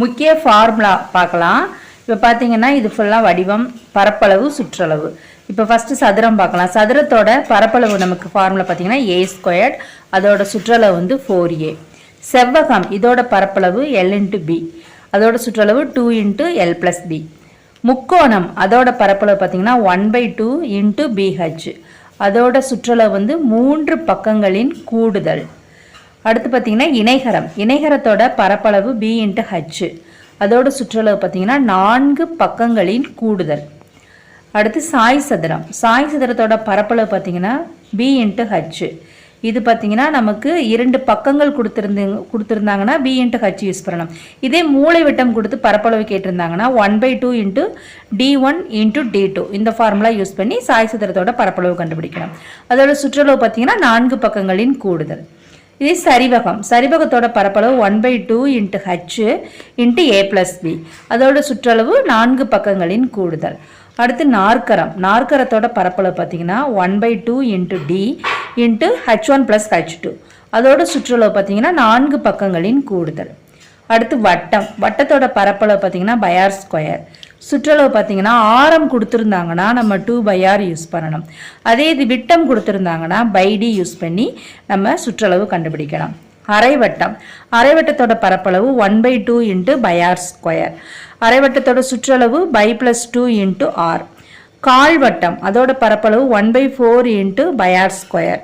முக்கிய ஃபார்முலா பார்க்கலாம். இப்போ பார்த்தீங்கன்னா இது ஃபுல்லாக வடிவம் பரப்பளவு சுற்றளவு. இப்போ ஃபஸ்ட்டு சதுரம் பார்க்கலாம். சதுரத்தோட பரப்பளவு நமக்கு ஃபார்முலா பார்த்தீங்கன்னா ஏ ஸ்கொயர்ட் அதோட சுற்றளவு வந்து ஃபோர் ஏ செவ்வகம் இதோட பரப்பளவு எல் இன்ட்டு பி அதோட சுற்றளவு two into L plus B முக்கோணம் அதோட பரப்பளவு பார்த்தீங்கன்னா one by two into B H அதோட சுற்றளவு வந்து மூன்று பக்கங்களின் கூடுதல். அடுத்து பார்த்தீங்கன்னா இணைகரம். இணைகரத்தோட பரப்பளவு பி இன்ட்டு ஹச் அதோட சுற்றளவு பார்த்தீங்கன்னா நான்கு பக்கங்களின் கூடுதல். அடுத்து சாய் சதுரம். சாய் சதுரத்தோட பரப்பளவு பார்த்தீங்கன்னா பி இன்ட்டு ஹச் இது பார்த்தீங்கன்னா நமக்கு இரண்டு பக்கங்கள் கொடுத்துருந்து கொடுத்துருந்தாங்கன்னா பி இன்ட்டு ஹச் யூஸ் பண்ணணும். இதே மூளை விட்டம் கொடுத்து பரப்பளவு கேட்டிருந்தாங்கன்னா one by two into D one into D two இந்த ஃபார்முலா யூஸ் பண்ணி சாய் சதுரத்தோட பரப்பளவு கண்டுபிடிக்கணும். அதோட சுற்றளவு பார்த்தீங்கன்னா நான்கு பக்கங்களின் கூடுதல். இது சரிவகம். சரிவகத்தோட பரப்பளவு one by two into H into A plus B அதோட சுற்றளவு நான்கு பக்கங்களின் கூடுதல். அடுத்து நாற்கரம். நாற்கரத்தோட பரப்பளவு பார்த்தீங்கன்னா one by two into D into H one plus H two அதோட சுற்றளவு பார்த்தீங்கன்னா நான்கு பக்கங்களின் கூடுதல். அடுத்து வட்டம். வட்டத்தோட பரப்பளவு பார்த்தீங்கன்னா பயார் ஸ்கொயர் சுற்றளவு பார்த்தீங்கன்னா ஆரம் கொடுத்துருந்தாங்கன்னா நம்ம டூ பை ஆர் யூஸ் பண்ணணும். அதே இது விட்டம் கொடுத்துருந்தாங்கன்னா பை டி யூஸ் பண்ணி நம்ம சுற்றளவு கண்டுபிடிக்கலாம். அரைவட்டம். அரைவட்டத்தோட பரப்பளவு one by two into pi r square அரைவட்டத்தோட சுற்றளவு pi plus two into R கால்வட்டம். அதோட பரப்பளவு one by four into pi r square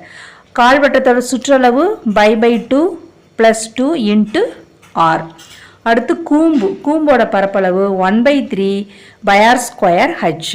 கால்வட்டத்தோட சுற்றளவு pi by two plus two into R அடுத்து கூம்பு. கூம்போட பரப்பளவு one by three pi r square H